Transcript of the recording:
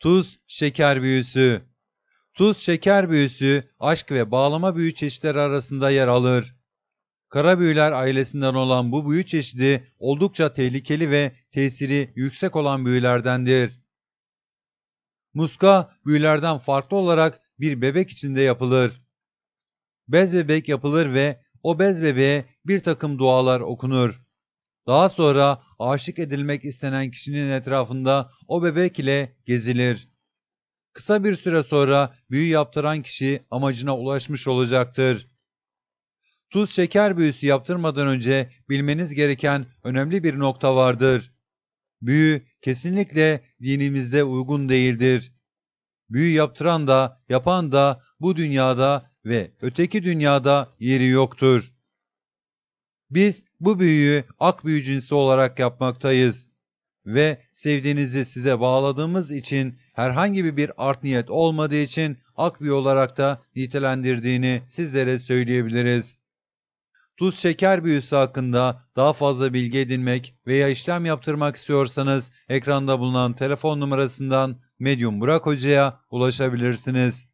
Tuz, şeker büyüsü. Tuz, şeker büyüsü, aşk ve bağlama büyü çeşitleri arasında yer alır. Kara büyüler ailesinden olan bu büyü çeşidi oldukça tehlikeli ve tesiri yüksek olan büyülerdendir. Muska büyülerden farklı olarak bir bebek içinde yapılır. Bez bebek yapılır ve o bez bebeğe bir takım dualar okunur. Daha sonra aşık edilmek istenen kişinin etrafında o bebek ile gezilir. Kısa bir süre sonra büyü yaptıran kişi amacına ulaşmış olacaktır. Tuz şeker büyüsü yaptırmadan önce bilmeniz gereken önemli bir nokta vardır. Büyü kesinlikle dinimizde uygun değildir. Büyü yaptıran da yapan da bu dünyada ve öteki dünyada yeri yoktur. Biz bu büyüyü ak büyü cinsi olarak yapmaktayız ve sevdiğinizi size bağladığımız için herhangi bir art niyet olmadığı için ak büyü olarak da nitelendirdiğini sizlere söyleyebiliriz. Tuz şeker büyüsü hakkında daha fazla bilgi edinmek veya işlem yaptırmak istiyorsanız ekranda bulunan telefon numarasından Medium Burak Hoca'ya ulaşabilirsiniz.